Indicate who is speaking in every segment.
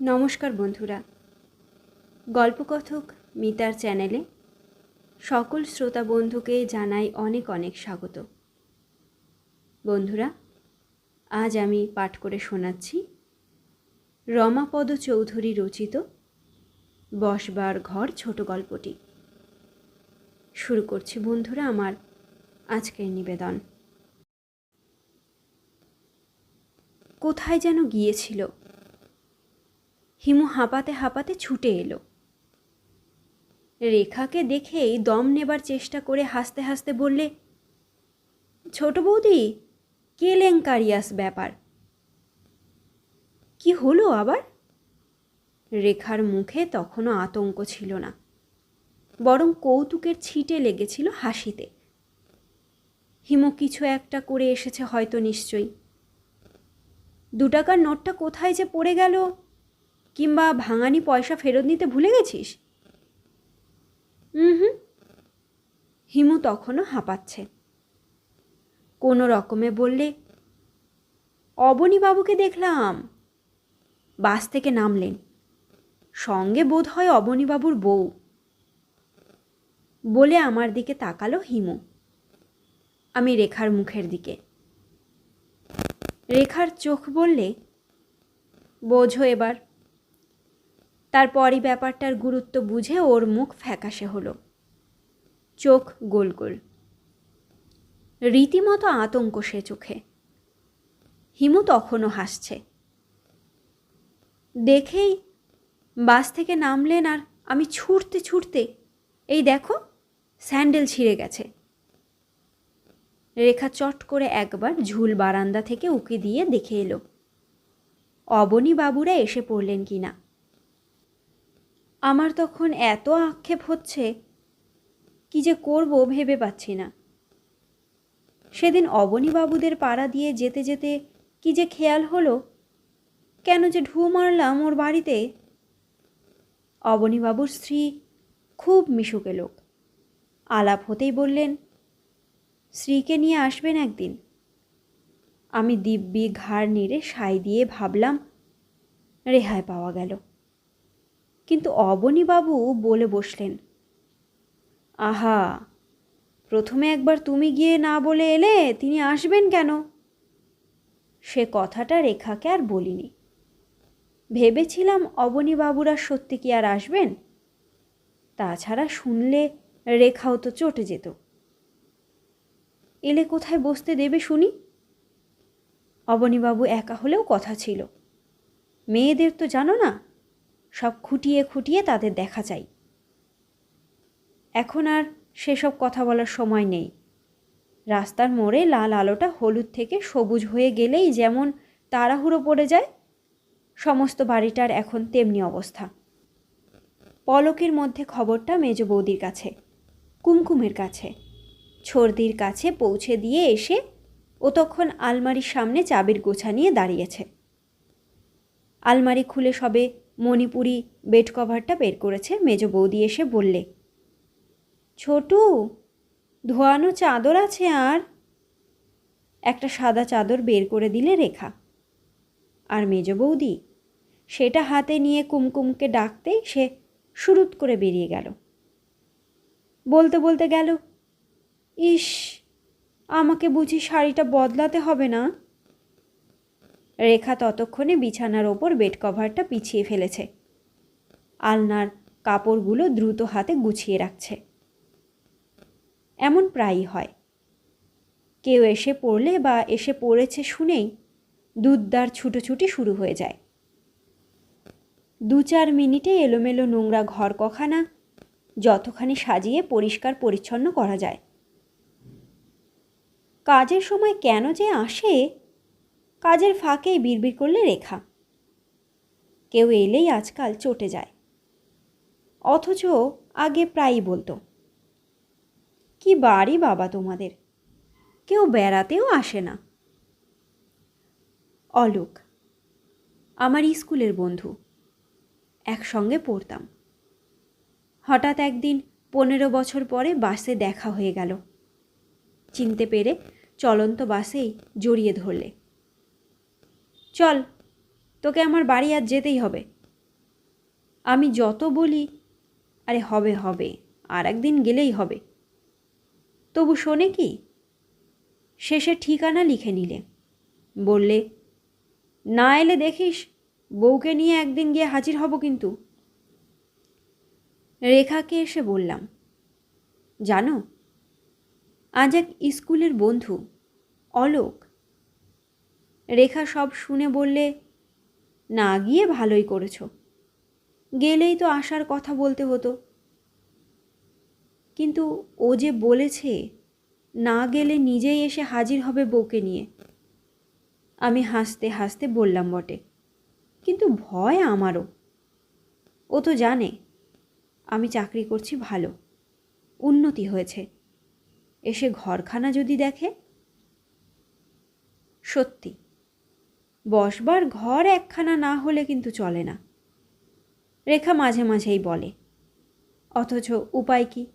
Speaker 1: নমস্কার বন্ধুরা। গল্পকথক মিতার চ্যানেলে সকল শ্রোতা বন্ধুকে জানাই অনেক অনেক স্বাগত। বন্ধুরা, আজ আমি পাঠ করে শোনাচ্ছি রমাপদ চৌধুরী রচিত বসবার ঘর ছোট গল্পটি। শুরু করছি বন্ধুরা আমার আজকের নিবেদন। কোথায় যেন গিয়েছিল হিমু হাঁপাতে হাঁপাতে ছুটে এলো। রেখাকে দেখেই দম নেবার চেষ্টা করে হাসতে হাসতে বললে, ছোট বৌদি কেলেঙ্কারিয়াস ব্যাপার? কি হলো আবার? রেখার মুখে তখনও আতঙ্ক ছিল না, বরং কৌতুকের ছিটে লেগেছিল হাসিতে। হিমু কিছু একটা করে এসেছে হয়তো নিশ্চয়ই। দু টাকার নোটটা কোথায় যে পড়ে গেল? কিংবা ভাঙানি পয়সা ফেরত নিতে ভুলে গেছিস? হুম হিমু তখনও হাঁপাচ্ছে। কোনো রকমে বললে, অবনীবাবুকে দেখলাম। বাস থেকে নামলেন। সঙ্গে বোধ হয় অবনীবাবুর বউ। বলে আমার দিকে তাকালো হিমু। আমি রেখার মুখের দিকে। রেখার চোখ বললে, বোঝো এবার। তারপরই ব্যাপারটার গুরুত্ব বুঝে ওর মুখ ফ্যাকাশে হলো। চোখ গোল গোল। রীতিমতো আতঙ্ক সে চোখে। হিমু তখনও হাসছে। দেখেই বাস থেকে নামলেন আর আমি ছুটতে ছুটতে, এই দেখো, স্যান্ডেল ছিঁড়ে গেছে। রেখা চট করে একবার ঝুল বারান্দা থেকে উকি দিয়ে দেখে এলো। অবনী বাবুরা এসে পড়লেন কি না আমার তখন এত আক্ষেপ হচ্ছে কি যে করব ভেবে পাচ্ছি না। সেদিন অবনীবাবুদের পাড়া দিয়ে যেতে যেতে কি যে খেয়াল হলো, কেন যে ঢু মারলাম ওর বাড়িতে। অবনীবাবুর স্ত্রী খুব মিশুকে লোক। আলাপ হতেই বললেন, স্ত্রীকে নিয়ে আসবেন একদিন। আমি দিব্যি ঘাড় নেড়ে সাই দিয়ে ভাবলাম, রেহাই পাওয়া গেল। কিন্তু অবনীবাবু বলে বসলেন, আহা, প্রথমে একবার তুমি গিয়ে না বলে এলে তিনি আসবেন কেন? সে কথাটা রেখাকে আর বলিনি। ভেবেছিলাম অবনীবাবুরা সত্যি কি আর আসবেন? তাছাড়া শুনলে রেখাও তো চটে যেত। এলে কোথায় বসতে দেবে শুনি? অবনীবাবু একা হলেও কথা ছিল। মেয়েদের তো জানো না সব খুঁটিয়ে খুঁটিয়ে তাদের দেখা চাই। এখন আর সেসব কথা বলার সময় নেই। রাস্তার মোড়ে লাল আলোটা হলুদ থেকে সবুজ হয়ে গেলেই যেমন তাড়াহুড়ো পড়ে যায়, সমস্ত বাড়িটার এখন তেমনি অবস্থা। পলকের মধ্যে খবরটা মেজ বৌদির কাছে, কুমকুমের কাছে। ছর্দির কাছে পৌঁছে দিয়ে এসে ও তখন আলমারির সামনে চাবির গোছা নিয়ে দাঁড়িয়েছে। আলমারি খুলে সবে মণিপুরি বেড কভারটা বের করেছে মেজ বৌদি এসে বললে, ছোটু, ধোয়ানো চাদর আছে আর? একটা সাদা চাদর বের করে দিলে রেখা। আর মেজ বৌদি, সেটা হাতে নিয়ে কুমকুমকে ডাকতেই সে সুরুত করে বেরিয়ে গেল। বলতে বলতে গেল, ইস, আমাকে বুঝি শাড়িটা বদলাতে হবে না? রেখা ততক্ষণে বিছানার ওপর বেড কভারটা পিছিয়ে ফেলেছে। আলনার কাপড়গুলো দ্রুত হাতে গুছিয়ে রাখছে। এমন প্রায়ই হয়। কেউ এসে পড়লে বা এসে পড়েছে শুনেই দুধদার ছুটোছুটি শুরু হয়ে যায়। দু চার মিনিটে এলোমেলো নোংরা ঘর কখানা যতখানি সাজিয়ে পরিষ্কার পরিচ্ছন্ন করা যায়। কাজের সময় কেন যে আসে কাজের ফাঁকেই বিড়বিড় করলে রেখা। কেউ এলেই আজকাল চটে যায়। অথচ আগে প্রায়ই বলতো, কি বাড়ি বাবা তোমাদের? কেউ বেড়াতেও আসে না। অলোক, আমার স্কুলের বন্ধু, একসঙ্গে পড়তাম। হঠাৎ একদিন পনেরো বছর পরে বাসে দেখা হয়ে গেল। চিনতে পেরে চলন্ত বাসেই জড়িয়ে ধরলে। চল, তোকে আমার বাড়ি আর যেতেই হবে। আমি যত বলি, আরে হবে হবে, আর একদিন গেলেই হবে। তবু শোনে কি? শেষে ঠিকানা লিখে নিলে। বললে, না এলে দেখিস, বউকে নিয়ে একদিন গিয়ে হাজির হব কিন্তু। রেখাকে এসে বললাম, জানো, আজ এক স্কুলের বন্ধু, অলোক রেখা সব শুনে বললে, না, গিয়ে ভালোই করেছ। গেলেই তো আসার কথা বলতে হতো। কিন্তু ও যে বলেছে, না গেলে নিজেই এসে হাজির হবে বউকে নিয়ে। আমি হাসতে হাসতে বললাম, বটে। কিন্তু ভয় আমারও। ও তো জানে, আমি চাকরি করছি ভালো, উন্নতি হয়েছে। এসে ঘরখানা যদি দেখে? সত্যি। বসবার ঘর একখানা না হলে কিন্তু চলে না। রেখা মাঝে মাঝেই বলে, অথচ উপায় কি?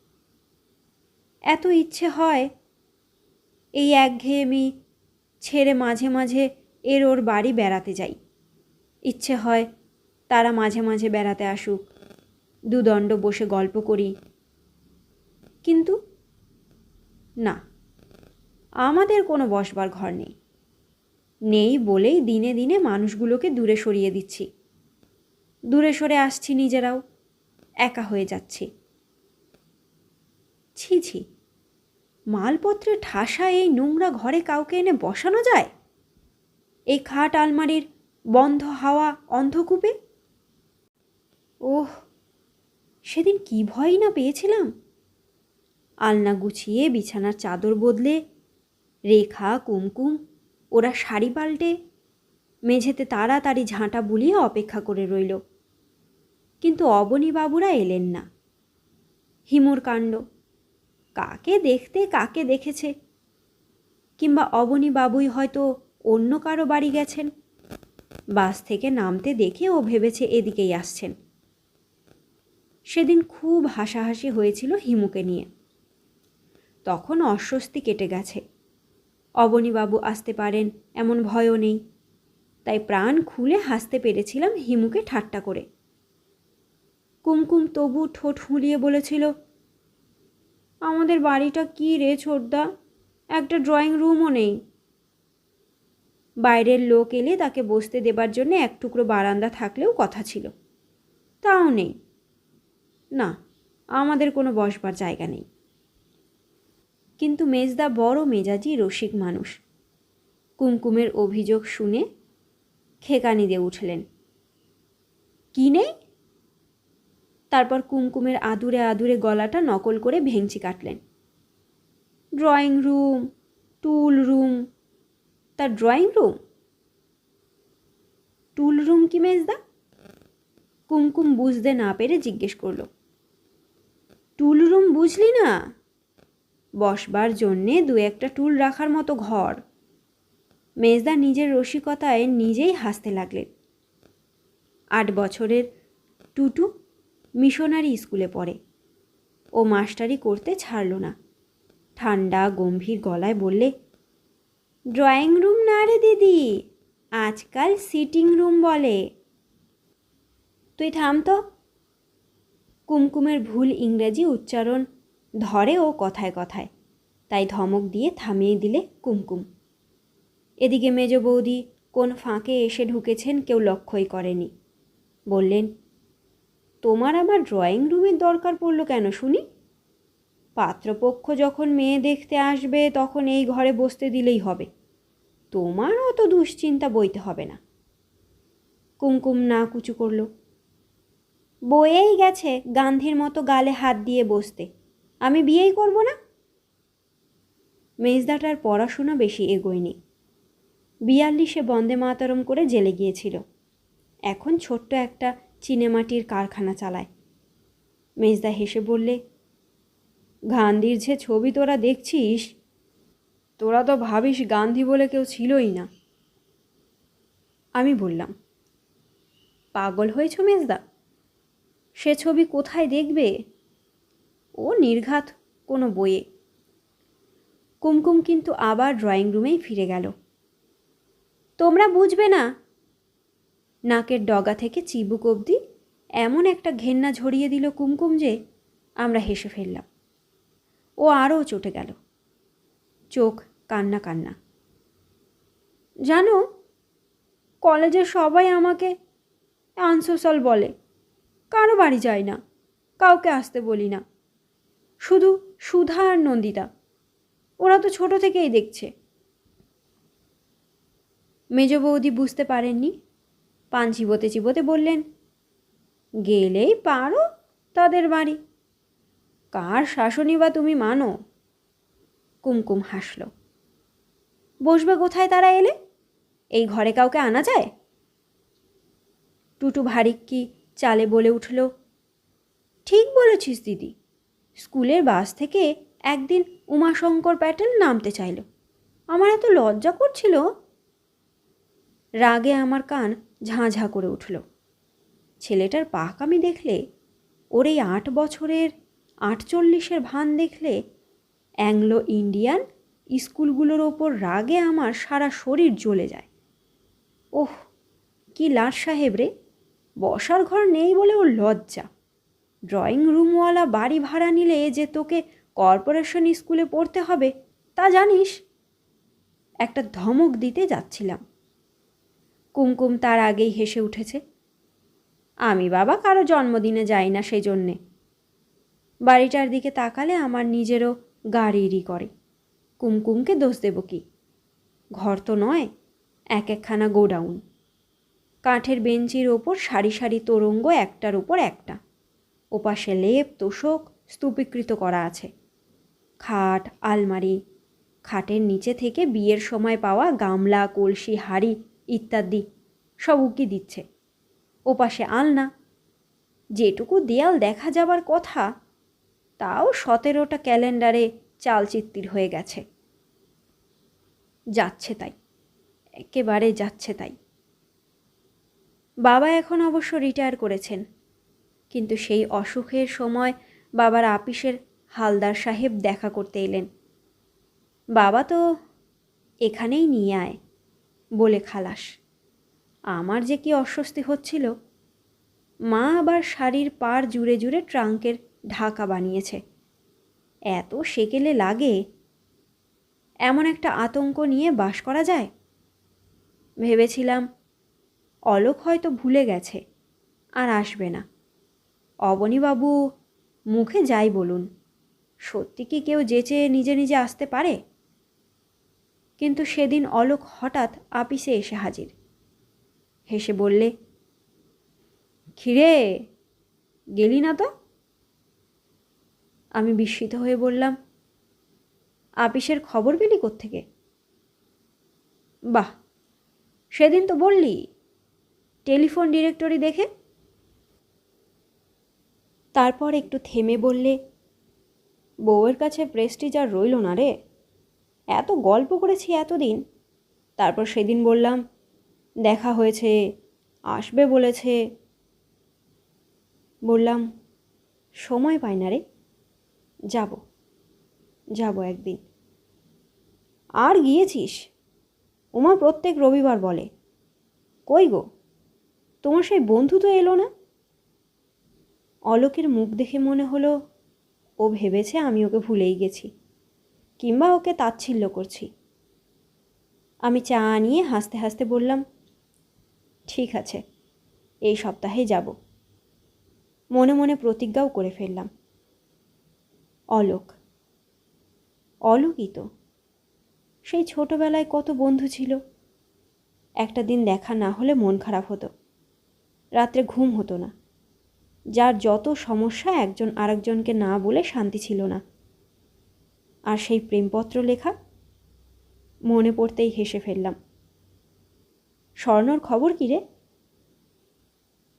Speaker 1: এত ইচ্ছে হয় এই একঘেয়েমি ছেড়ে মাঝে মাঝে এর ওর বাড়ি বেড়াতে যাই। ইচ্ছে হয় তারা মাঝে মাঝে বেড়াতে আসুক, দুদণ্ড বসে গল্প করি। কিন্তু না, আমাদের কোনো বসবার ঘর নেই। নেই বলেই দিনে দিনে মানুষগুলোকে দূরে সরিয়ে দিচ্ছি। দূরে সরে আসছি নিজেরাও। একা হয়ে যাচ্ছি। ছি ছি। মালপত্রের ঠাসা এই নোংরা ঘরে কাউকে এনে বসানো যায়? এই খাট আলমারির বন্ধ হাওয়া অন্ধকূপে? ওহ, সেদিন কি ভয়ই না পেয়েছিলাম। আলনা গুছিয়ে বিছানার চাদর বদলে রেখা, কুমকুম ওরা শাড়ি পাল্টে মেঝেতে তাড়াতাড়ি ঝাঁটা বুলিয়ে অপেক্ষা করে রইল। কিন্তু অবনীবাবুরা এলেন না। হিমুর কাণ্ড, কাকে দেখতে কাকে দেখেছে? কিংবা অবনীবাবুই হয়তো অন্য কারও বাড়ি গেছেন? বাস থেকে নামতে দেখে ও ভেবেছে এদিকেই আসছেন। সেদিন খুব হাসাহাসি হয়েছিল হিমুকে নিয়ে। তখন অস্বস্তি কেটে গেছে। অবনীবাবু আসতে পারেন, এমন ভয়ও নেই। তাই প্রাণ খুলে হাসতে পেরেছিলাম হিমুকে ঠাট্টা করে। কুমকুম তবু ঠোঁট ফুলিয়ে বলেছিল, আমাদের বাড়িটা কী রে ছোটদা? একটা ড্রয়িং রুমও নেই। বাইরের লোক এলে তাকে বসতে দেবার জন্য এক টুকরো বারান্দা থাকলেও কথা ছিল। তাও নেই। না, আমাদের কোনো বসবার জায়গা নেই। কিন্তু মেজদা বড় মেজাজি রসিক মানুষ। কুমকুমের অভিযোগ শুনে খেকানি দিয়ে উঠলেন। কি নেই তারপর কুমকুমের আদুরে আদুরে গলাটা নকল করে ভেঙচি কাটলেন। ড্রয়িং রুম, টুল রুম, তার ড্রয়িং রুম? টুল রুম কি মেজদা? কুমকুম বুঝতে না পেরে জিজ্ঞেস করল। টুল রুম বুঝলি না? বসবার জন্যে দু একটা টুল রাখার মতো ঘর। মেজদা নিজের রসিকতায় নিজেই হাসতে লাগলেন। আট বছরের টুটু মিশনারি স্কুলে পড়ে। ও মাস্টারি করতে ছাড়ল না। ঠান্ডা, গম্ভীর গলায় বললে ড্রয়িং রুম না রে দিদি? আজকাল সিটিং রুম বলে। তুই থাম তো। কুমকুমের ভুল ইংরেজি উচ্চারণ ধরে ও কথায় কথায়। তাই ধমক দিয়ে থামিয়ে দিলে কুমকুম। এদিকে মেজ বৌদি, কোন ফাঁকে এসে ঢুকেছেন কেউ লক্ষ্যই করেনি। বললেন, তোমার আবার ড্রয়িং রুমের দরকার পড়ল কেন শুনি? পাত্রপক্ষ যখন মেয়ে দেখতে আসবে, তখন এই ঘরে বসতে দিলেই হবে। তোমার অত দুশ্চিন্তা বইতে হবে না। কুমকুম না কুচু করল বয়েই গেছে গান্ধীর মতো গালে হাত দিয়ে বসতে। আমি বিয়েই করব না? মেজদাটার পড়াশোনা বেশি এগোয়নি। বিয়াল্লিশে বন্দে মাতরম করে জেলে গিয়েছিল। এখন ছোট্ট একটা চিনেমাটির কারখানা চালায়। মেজদা হেসে বললে, গান্ধীর যে ছবি তোরা দেখছিস, তোরা তো ভাবিস গান্ধী বলে কেউ ছিলই না। আমি বললাম, পাগল হয়েছ মেজদা? সে ছবি কোথায় দেখবে? ও নির্ঘাত কোনো বইয়ে। কুমকুম কিন্তু আবার ড্রয়িং রুমেই ফিরে গেল। তোমরা বুঝবে না? নাকের ডগা থেকে চিবুক অবধি এমন একটা ঘেন্না ঝরিয়ে দিল কুমকুম যে আমরা হেসে ফেললাম। ও আরও চটে গেল। চোখ কান্না কান্না। জানো কলেজে সবাই আমাকে আনসোশাল বলে। কারও বাড়ি যায় না, কাউকে আসতে বলি না। শুধু সুধা আর নন্দিতা। ওরা তো ছোট থেকেই দেখছে। মেজ বৌদি বুঝতে পারেননি। পান চিবোতে চিবোতে বললেন, গেলেই পারো তাদের বাড়ি। কার শাসনই বা তুমি মানো? কুমকুম হাসল। বসবে কোথায় তারা এলে? এই ঘরে কাউকে আনা যায়? টুটু ভারিক কি চালে বলে উঠল, ঠিক বলেছিস দিদি। স্কুলের বাস থেকে একদিন উমাশঙ্কর প্যাটেল নামতে চাইল। আমার এত লজ্জা করছিল। রাগে আমার কান ঝাঁ ঝাঁ করে উঠল। ছেলেটার পাকামি দেখলে, ওর এই আট বছরের আটচল্লিশের ভান দেখলে অ্যাংলো ইন্ডিয়ান স্কুলগুলোর ওপর রাগে আমার সারা শরীর জ্বলে যায়। ওহ, কি লাট সাহেব রে! বসার ঘর নেই বলে ওর লজ্জা। ড্রয়িং রুমওয়ালা বাড়ি ভাড়া নিলে যে তোকে কর্পোরেশন স্কুলে পড়তে হবে, তা জানিস? একটা ধমক দিতে যাচ্ছিলাম। কুমকুম তার আগেই হেসে উঠেছে, আমি বাবা কারও জন্মদিনে যাই না সেই জন্যে বাড়িটার দিকে তাকালে আমার নিজেরও গাড়িরই করে। কুমকুমকে দোষ দেব কি? ঘর তো নয়, এক একখানা গোডাউন। কাঠের বেঞ্চির ওপর সারি সারি তোরঙ্গ একটার উপর একটা। ওপাশে লেপ, তোষক, স্তূপীকৃত করা আছে। খাট, আলমারি, খাটের নিচে থেকে বিয়ের সময় পাওয়া গামলা, কলসি, হাড়ি ইত্যাদি সব উকি দিচ্ছে। ওপাশে আলনা, যেটুকু দেয়াল দেখা যাবার কথা, তাও সতেরোটা ক্যালেন্ডারে চালচিত্তির হয়ে গেছে। যাচ্ছে তাই, একেবারে যাচ্ছে তাই। বাবা এখন অবশ্য রিটায়ার করেছেন। কিন্তু সেই অসুখের সময় বাবার আপিসের হালদার সাহেব দেখা করতে এলেন। বাবা তো এখানেই নিয়ে আয়, বলে খালাস। আমার যে কি অস্বস্তি হচ্ছিল? মা আবার শাড়ির পাড় জুড়ে জুড়ে ট্রাঙ্কের ঢাকা বানিয়েছে। এত সেকেলে লাগে। এমন একটা আতঙ্ক নিয়ে বাস করা যায়? ভেবেছিলাম অলোক হয়তো ভুলে গেছে, আর আসবে না। অবনীবাবু মুখে যাই বলুন। সত্যি কি কেউ যেচে নিজে নিজে আসতে পারে? কিন্তু সেদিন অলোক হঠাৎ আপিসে এসে হাজির। হেসে বললে খিরে গেলি না তো? আমি বিস্মিত হয়ে বললাম, আপিসের খবর পেলি থেকে বাহ, সেদিন তো বললি। টেলিফোন ডিরেক্টরি দেখে তারপর একটু থেমে বললে, বউয়ের কাছে প্রেস্টিজ আর রইল না রে। এত গল্প করেছি এতদিন। তারপর সেদিন বললাম, দেখা হয়েছে, আসবে বলেছে। বললাম, সময় পাই না রে। যাব যাব একদিন। আর গিয়েছিস? উমা, প্রত্যেক রবিবার বলে। কই গো? তোমার সেই বন্ধু তো এলো না? অলোকের মুখ দেখে মনে হলো, ও ভেবেছে আমি ওকে ভুলেই গেছি, কিংবা ওকে তাচ্ছিল্য করছি। আমি চা নিয়ে হাসতে হাসতে বললাম, ঠিক আছে, এই সপ্তাহে যাব। মনে মনে প্রতিজ্ঞাও করে ফেললাম, অলোক, অলোকই তো, সেই ছোটবেলায় কত বন্ধু ছিল, একটা দিন দেখা না হলে মন খারাপ হতো, রাত্রে ঘুম হতো না। যার যত সমস্যা একজন আরেকজনকে না বলে শান্তি ছিল না। আর সেই প্রেমপত্র লেখা, মনে পড়তেই হেসে ফেললাম। স্বর্ণর খবর কী রে?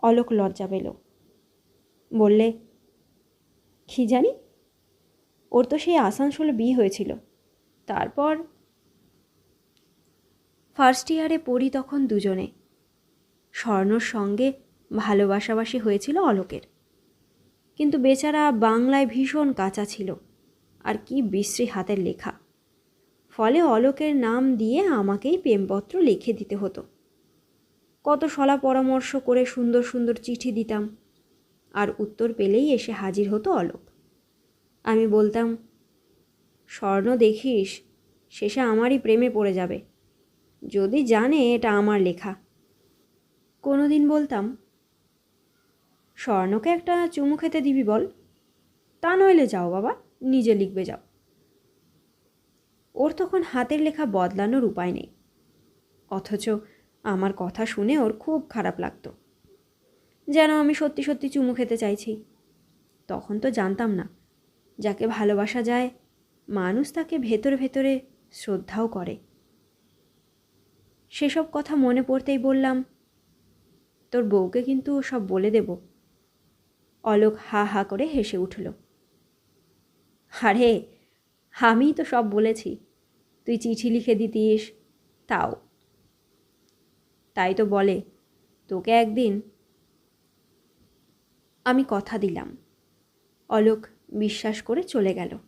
Speaker 1: অলোক লজ্জা পেল। বললে, কি জানি? ওর তো সেই আসানসোলে বিয়ে হয়েছিল। তারপর ফার্স্ট ইয়ারে পড়ি তখন দুজনে। স্বর্ণর সঙ্গে ভালোবাসাবাসি হয়েছিল অলোকের। কিন্তু বেচারা বাংলায় ভীষণ কাঁচা ছিল। আর কি বিশ্রী হাতের লেখা। ফলে অলোকের নাম দিয়ে আমাকেই প্রেমপত্র লিখে দিতে হতো। কত সলা পরামর্শ করে সুন্দর সুন্দর চিঠি দিতাম। আর উত্তর পেলেই এসে হাজির হতো অলোক। আমি বলতাম, স্বর্ণ দেখিস, শেষে আমারই প্রেমে পড়ে যাবে। যদি জানে এটা আমার লেখা। কোনো দিন বলতাম স্বর্ণকে একটা চুমু খেতে দিবি বল। তা নইলে যাও বাবা, নিজে লিখবে যাও। ওর তখন হাতের লেখা বদলানোর উপায় নেই। অথচ আমার কথা শুনে ওর খুব খারাপ লাগতো। যেন আমি সত্যি সত্যি চুমু খেতে চাইছি। তখন তো জানতাম না, যাকে ভালোবাসা যায়, মানুষ তাকে ভেতরে ভেতরে শ্রদ্ধাও করে। সেসব কথা মনে পড়তেই বললাম, তোর বউকে কিন্তু সব বলে দেব। অলোক হা হা করে হেসে উঠল। আরে, আমিই তো সব বলেছি। তুই চিঠি লিখে দিতিস, তাও। তাই তো বলে, তোকে একদিন আমি কথা দিলাম। অলোক বিশ্বাস করে চলে গেল।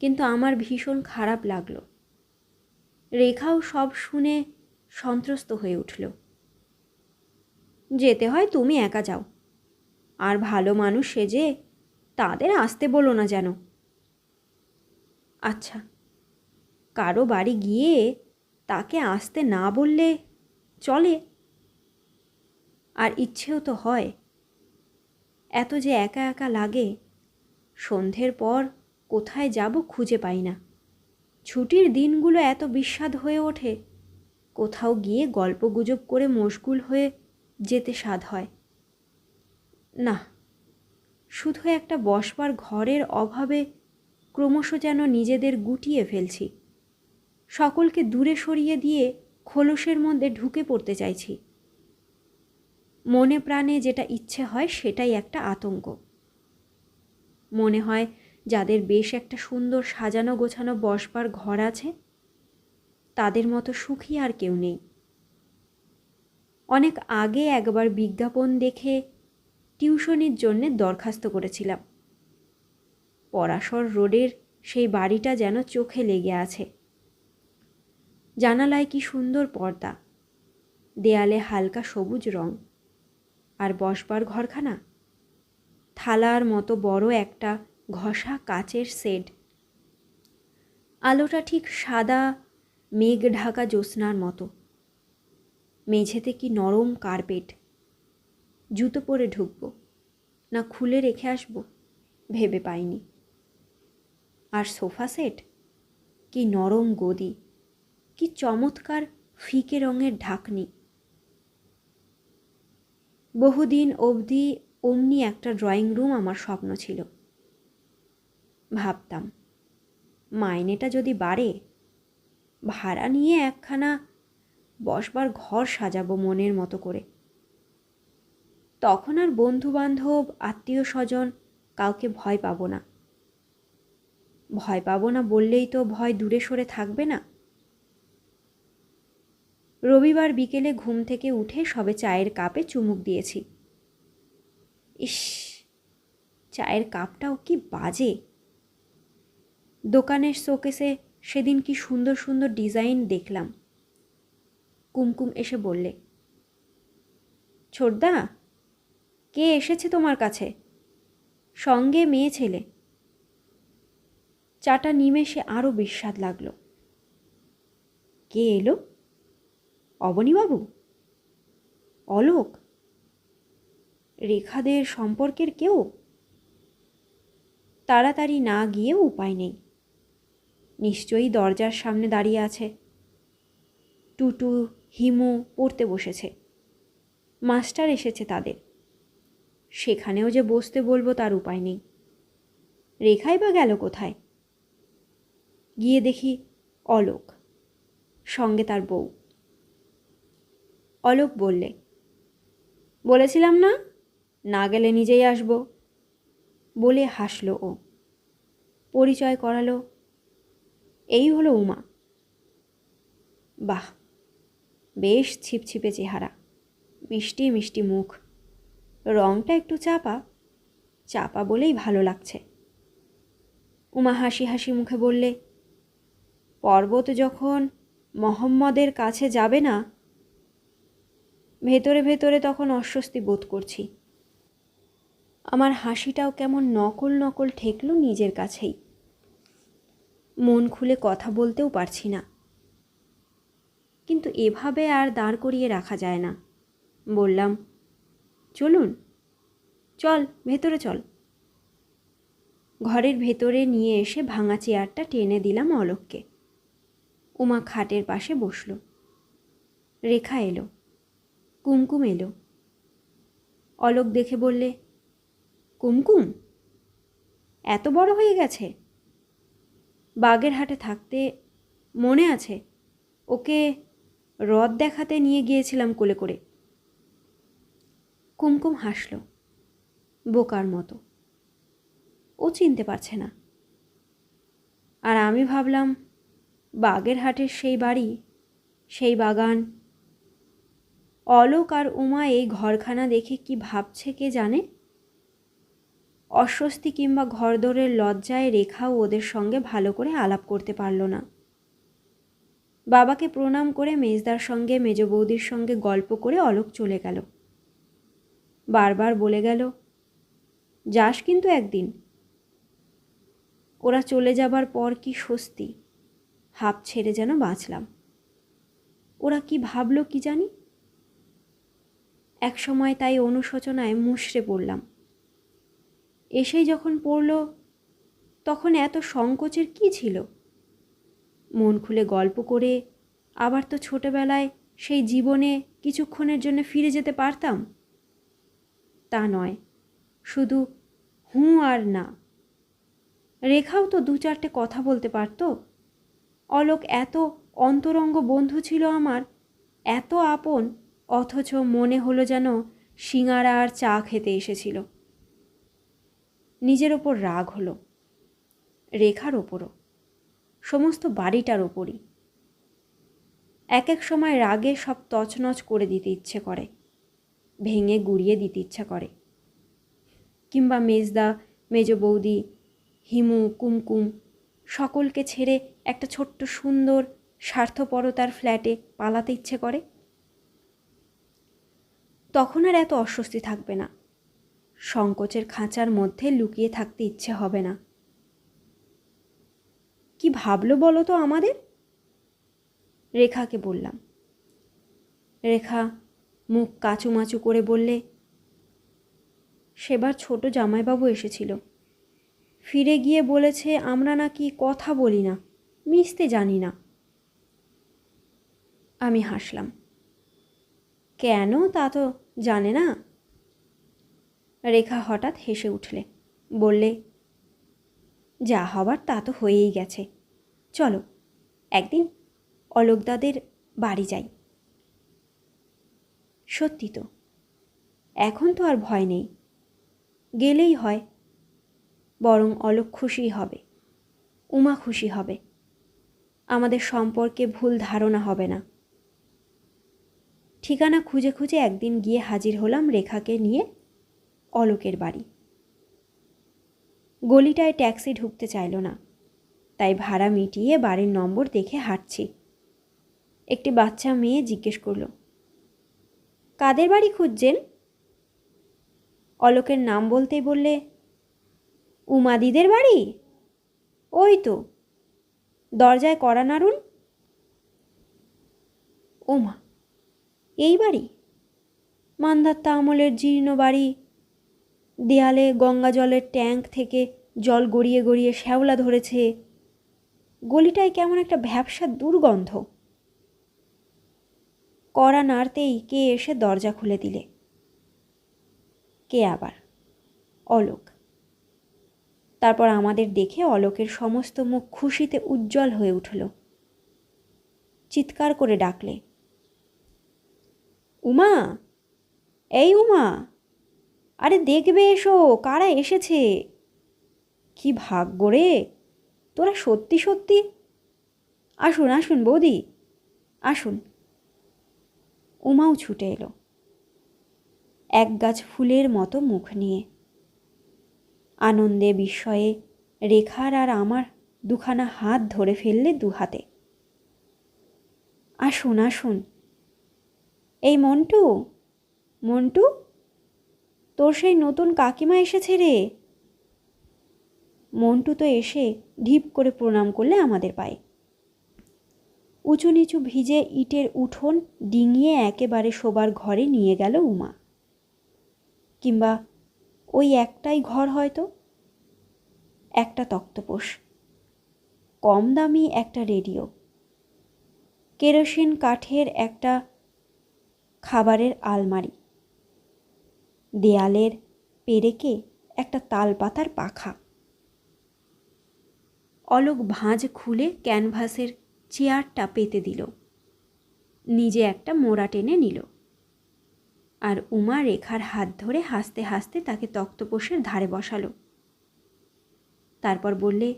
Speaker 1: কিন্তু আমার ভীষণ খারাপ লাগল। রেখাও সব শুনে সন্ত্রস্ত হয়ে উঠল। যেতে হয় তুমি একা যাও। আর ভালো মানুষ সেজে তাদের আসতে বলো না যেন। আচ্ছা কারও বাড়ি গিয়ে তাকে আসতে না বললে চলে? আর ইচ্ছেও তো হয়। এত যে একা একা লাগে, সন্ধ্যের পর কোথায় যাব খুঁজে পাই না। ছুটির দিনগুলো এত বিস্বাদ হয়ে ওঠে, কোথাও গিয়ে গল্প গুজব করে মশগুল হয়ে যেতে স্বাদ হয়। না, শুধু একটা বসবার ঘরের অভাবে ক্রমশ যেন নিজেদের গুটিয়ে ফেলছি। সকলকে দূরে সরিয়ে দিয়ে খোলসের মধ্যে ঢুকে পড়তে চাইছি। মনে প্রাণে যেটা ইচ্ছে হয় সেটাই একটা আতঙ্ক। মনে হয় যাদের বেশ একটা সুন্দর সাজানো গোছানো বসবার ঘর আছে, তাদের মতো সুখী আর কেউ নেই। অনেক আগে একবার বিজ্ঞাপন দেখে টিউশনির জন্যে দরখাস্ত করেছিলাম। পরাশর রোডের সেই বাড়িটা যেন চোখে লেগে আছে। জানালায় কি সুন্দর পর্দা। দেয়ালে হালকা সবুজ রং। আর বসবার ঘরখানা। থালার মতো বড় একটা ঘষা কাচের সেড আলোটা ঠিক সাদা মেঘ ঢাকা জ্যোৎস্নার মতো। মেঝেতে কি নরম কার্পেট। জুতো পরে ঢুকবো, না খুলে রেখে আসব, ভেবে পাইনি। আর সোফা সেট? কি নরম গদি, কি চমৎকার ফিকে রঙের ঢাকনি। বহুদিন অবধি অমনি একটা ড্রয়িং রুম আমার স্বপ্ন ছিল। ভাবতাম, মাইনেটা যদি বাড়ে, ভাড়া নিয়ে একখানা বসবার ঘর সাজাবো মনের মতো করে। তখন আর বন্ধু বান্ধব আত্মীয় স্বজন কাউকে ভয় পাবো না। ভয় পাবো না বললেই তো ভয় দূরে সরে থাকবে না। রবিবার বিকেলে ঘুম থেকে উঠে সবে চায়ের কাপে চুমুক দিয়েছি। ইস, চায়ের কাপটাও কি বাজে। দোকানের শোকেসে সেদিন কি সুন্দর সুন্দর ডিজাইন দেখলাম। কুমকুম এসে বললে, ছোটদা কে এসেছে তোমার কাছে? সঙ্গে মেয়ে ছেলে। চাটা নিমেষে আরও বিস্বাদ লাগল। কে এলো? অবনীবাবু? অলোক? রেখাদের সম্পর্কের কেউ? তাড়াতাড়ি না গিয়েও উপায় নেই। নিশ্চয়ই দরজার সামনে দাঁড়িয়ে আছে। টুটু, হিমু পড়তে বসেছে। মাস্টার এসেছে তাদের। সেখানেও যে বসতে বলব তার উপায় নেই। রেখাই বা গেল কোথায়? গিয়ে দেখি অলোক, সঙ্গে তার বউ। অলোক বললে, বলেছিলাম না? না গেলে নিজেই আসব। বলে হাসল ও। পরিচয় করালো, এই হলো উমা। বাহ, বেশ ছিপছিপে চেহারা, মিষ্টি মিষ্টি মুখ। রংটা একটু চাপা। চাপা বলেই ভালো লাগছে। উমা হাসি হাসি মুখে বললে, পর্বত যখন মোহাম্মদের কাছে যাবে না, ভেতরে ভেতরে তখন অস্বস্তি বোধ করছি। আমার হাসিটাও কেমন নকল নকল ঠেকলো নিজের কাছেই। মন খুলে কথা বলতেও পারছি না। কিন্তু এভাবে আর দাঁড় করিয়ে রাখা যায় না। বললাম চলুন। চল, ভেতরে চল। ঘরের ভেতরে নিয়ে এসে ভাঙা চেয়ারটা টেনে দিলাম অলোককে। উমা খাটের পাশে বসল। রেখা এলো। কুমকুম এলো। অলোক দেখে বললে, কুমকুম, এত বড় হয়ে গেছে। বাগের হাটে থাকতে মনে আছে? ওকে হ্রদ দেখাতে নিয়ে গিয়েছিলাম কোলে করে। কুমকুম হাসল, বোকার মতো। ও চিনতে পারছে না। আর আমি ভাবলাম, বাগের হাটের সেই বাড়ি, সেই বাগান। অলোক আর উমা এই ঘরখানা দেখে কি ভাবছে কে জানে? অস্বস্তি কিংবা ঘরদোরের লজ্জায় রেখাও ওদের সঙ্গে ভালো করে আলাপ করতে পারল না। বাবাকে প্রণাম করে মেজদার সঙ্গে, মেজ বৌদির সঙ্গে গল্প করে অলোক চলে গেল। বারবার বলে গেল, যাস কিন্তু একদিন। ওরা চলে যাবার পর কি স্বস্তি হাঁপ ছেড়ে যেন বাঁচলাম। ওরা কি ভাবলো কি জানি? এক সময় তাই অনুশোচনায় মুষড়ে পড়লাম। এসেই যখন পড়ল, তখন এত সংকোচের কি ছিল? মন খুলে গল্প করে, আবার তো ছোটবেলায় সেই জীবনে কিছুক্ষণের জন্য ফিরে যেতে পারতাম? তা নয়, শুধু হুঁ আর না রেখাও তো দু চারটে কথা বলতে পারতো। অলোক এত অন্তরঙ্গ বন্ধু ছিল আমার, এত আপন, অথচ মনে হলো যেন সিঙারা আর চা খেতে এসেছিল। নিজের ওপর রাগ হলো, রেখার ওপরও, সমস্ত বাড়িটার ওপরই। এক এক সময় রাগে সব তছনছ করে দিতে ইচ্ছে করে। ভেঙে গুড়িয়ে দিতে ইচ্ছা করে। কিংবা মেজদা, মেজ বৌদি, হিমু, কুমকুম সকলকে ছেড়ে একটা ছোট্ট সুন্দর, স্বার্থপরতার ফ্ল্যাটে পালাতে ইচ্ছে করে। তখন আর এত অস্বস্তি থাকবে না। সংকোচের খাঁচার মধ্যে লুকিয়ে থাকতে ইচ্ছে হবে না। কি ভাবলো বলো তো আমাদের? রেখাকে বললাম। রেখা মুখ কাচুমাচু করে বললে, সেবার ছোট জামাইবাবু এসেছিল। ফিরে গিয়ে বলেছে, আমরা নাকি কথা বলি না, মিশতে জানি না। আমি হাসলাম। কেন? তা তো জানে না? রেখা হঠাৎ হেসে উঠলে, বললে, যা হবার তা তো হয়েই গেছে। চলো, একদিন অলোকদাদের বাড়ি যাই। সত্যি তো। এখন তো আর ভয় নেই। গেলেই হয়। বরং অলোক খুশি হবে। উমা খুশি হবে। আমাদের সম্পর্কে ভুল ধারণা হবে না। ঠিকানা খুঁজে খুঁজে একদিন গিয়ে হাজির হলাম রেখাকে নিয়ে অলোকের বাড়ি। গলিটায় ট্যাক্সি ঢুকতে চাইল না। তাই ভাড়া মিটিয়ে বাড়ির নম্বর দেখে হাঁটছি। একটি বাচ্চা মেয়ে জিজ্ঞেস করল কাদের বাড়ি খুঁজছেন? অলোকের নাম বলতেই বললে, উমাদিদের বাড়ি? ওই তো। দরজায় করা নাড়ুন। ওমা এই বাড়ি? মান্দাত্তা আমলের জীর্ণ বাড়ি। দেয়ালে গঙ্গা জলের ট্যাঙ্ক থেকে জল গড়িয়ে গড়িয়ে শ্যাওলা ধরেছে। গলিটায় কেমন একটা ভ্যাবসা দুর্গন্ধ। কড়া নাড়তেই কে এসে দরজা খুলে দিলে? কে আবার? অলোক। তারপর আমাদের দেখে অলোকের সমস্ত মুখ খুশিতে উজ্জ্বল হয়ে উঠল। চিৎকার করে ডাকলে, উমা! এই উমা! আরে দেখবে এসো, কারা এসেছে? কি ভাগ্য রে! তোরা সত্যি সত্যি? আসুন আসুন বৌদি, আসুন। উমাও ছুটে এলো। এক গাছ ফুলের মতো মুখ নিয়ে। আনন্দে বিস্ময়ে রেখার আর আমার দুখানা হাত ধরে ফেললে দু হাতে। আসুন আসুন। এই মন্টু মন্টু, তোর সেই নতুন কাকিমা এসেছে রে। মন্টু তো এসে ঢিপ করে প্রণাম করলে আমাদের পায়ে। উঁচু নিচু ভিজে ইটের উঠোন ডিঙিয়ে একেবারে শোবার ঘরে নিয়ে গেল উমা। কিংবা ওই একটাই ঘর হয়তো? একটা তক্তপোষ। কম দামি একটা রেডিও। কেরোসিন কাঠের একটা খাবারের আলমারি। দেয়ালের পেরেকে একটা তালপাতার পাখা। অলোক ভাঁজ খুলে ক্যানভাসের চেয়ারটা পেতে দিল। নিজে একটা মোড়া টেনে নিল। আর উমা রেখার হাত ধরে হাসতে হাসতে তাকে তক্তপোষের ধারে বসালো। তারপর বললে,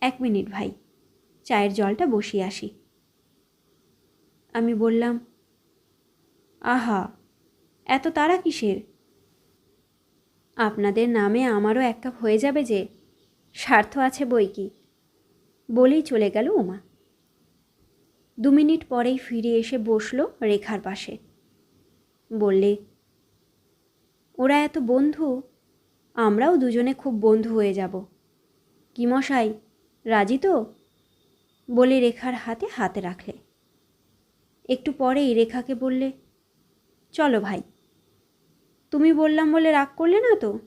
Speaker 1: এক মিনিট ভাই, চায়ের জলটা বসিয়ে আসি। আমি বললাম, আহা, এত তারা কিসের? আপনাদের নামে আমারও এক কাপ হয়ে যাবে যে, স্বার্থ আছে বই কি? বলেই চলে গেল উমা। দু মিনিট পরেই ফিরে এসে বসল রেখার পাশে। বললে, ওরা এত বন্ধু, আমরাও দুজনে খুব বন্ধু হয়ে যাব। কি মশাই, রাজি তো? বলে রেখার হাতে হাতে রাখলে। একটু পরেই রেখাকে বললে, চলো ভাই। তুমি বললাম বলে রাগ করলে না তো?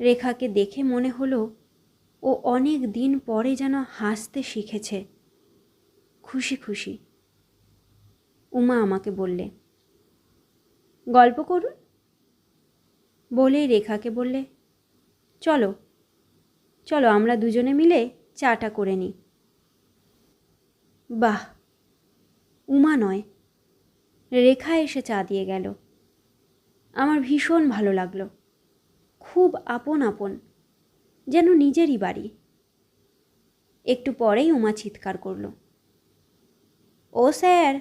Speaker 1: রেখাকে দেখে মনে হলো ও অনেক দিন পরে যেন হাসতে শিখেছে। খুশি খুশি। উমা আমাকে বললে, গল্প করুন। বলেই রেখাকে বললে, চলো চলো আমরা দুজনে মিলে চাটা করে নিই। বাহ! উমা নয়, রেখা এসে চা দিয়ে গেল। আমার ভীষণ ভালো লাগল। খুব আপন আপন। যেন নিজেরই বাড়ি। একটু পরেই উমা চিৎকার করল, ও স্যার,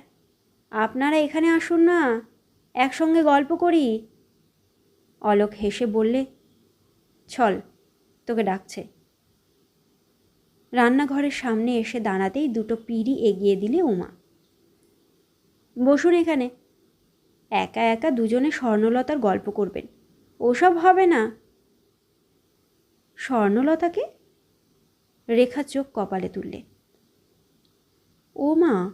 Speaker 1: আপনারা এখানে আসুন না, একসঙ্গে গল্প করি। অলোক হেসে বললে, চল, তোকে ডাকছে। রান্নাঘরের সামনে এসে দাঁড়াতেই দুটো পিড়ি এগিয়ে দিলে উমা, বসুন এখানে, একা একা দুজনে স্বর্ণলতার গল্প করবেন, ওসব হবে না। স্বর্ণলতাকে? রেখা চোখ কপালে তুললে। ও মা,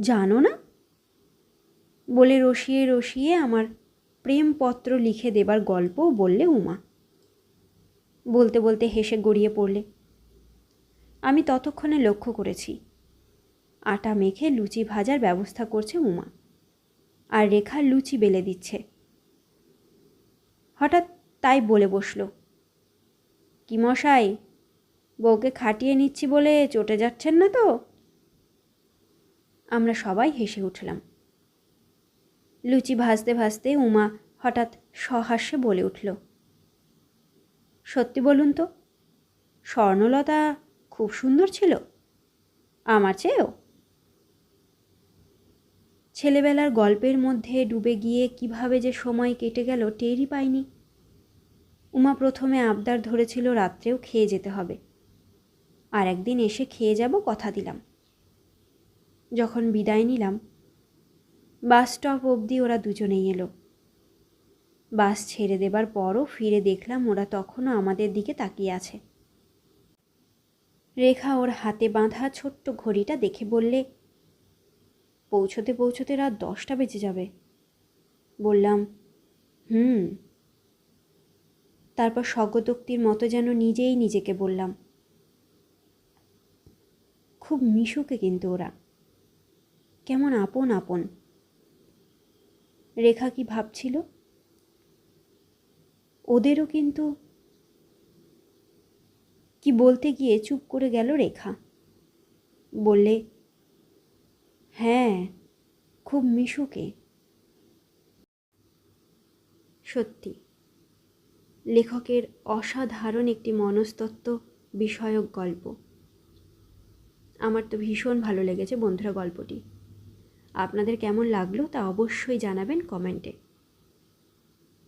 Speaker 1: জানো না? বলে রসিয়ে রসিয়ে আমার প্রেমপত্র লিখে দেবার গল্প বললে উমা। বলতে বলতে হেসে গড়িয়ে পড়লে। আমি ততক্ষণে লক্ষ্য করেছি, আটা মেখে লুচি ভাজার ব্যবস্থা করছে উমা, আর রেখা লুচি বেলে দিচ্ছে। হঠাৎ তাই বলে বসল কি মশাই? বউকে খাটিয়ে নিচ্ছি বলে চটে যাচ্ছেন না তো? আমরা সবাই হেসে উঠলাম। লুচি ভাজতে ভাজতে উমা হঠাৎ সহাস্যে বলে উঠল, সত্যি বলুন তো, স্বর্ণলতা খুব সুন্দর ছিল, আমার চেয়েও। ছেলেবেলার গল্পের মধ্যে ডুবে গিয়ে কীভাবে যে সময় কেটে গেল টেরই পাইনি। উমা প্রথমে আবদার ধরেছিল রাত্রেও খেয়ে যেতে হবে। আর একদিন এসে খেয়ে যাব কথা দিলাম। যখন বিদায় নিলাম, বাস স্টপ অবধি ওরা দুজনেই এলো। বাস ছেড়ে দেবার পরও ফিরে দেখলাম ওরা তখনও আমাদের দিকে তাকিয়ে আছে। রেখা ওর হাতে বাঁধা ছোট্ট ঘড়িটা দেখে বললে, পৌঁছতে পৌঁছতে রাত দশটা বেজে যাবে। বললাম, হুম। তারপর স্বগতোক্তির মতো যেন নিজেই নিজেকে বললাম, খুব মিশুকে কিন্তু ওরা। কেমন আপন আপন। রেখা কি ভাবছিল? ওদেরও কিন্তু কি বলতে গিয়ে চুপ করে গেল রেখা। বললে হ্যাঁ খুব মিশুকে। সত্যি। লেখকের অসাধারণ একটি মনস্তত্ত্ব বিষয়ক গল্প। আমার তো ভীষণ ভালো লেগেছে বন্ধুরা গল্পটি। আপনাদের কেমন লাগল তা অবশ্যই জানাবেন কমেন্টে।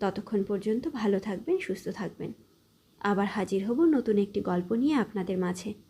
Speaker 1: ততক্ষণ পর্যন্ত ভালো থাকবেন, সুস্থ থাকবেন। আবার হাজির হব নতুন একটি গল্প নিয়ে আপনাদের মাঝে।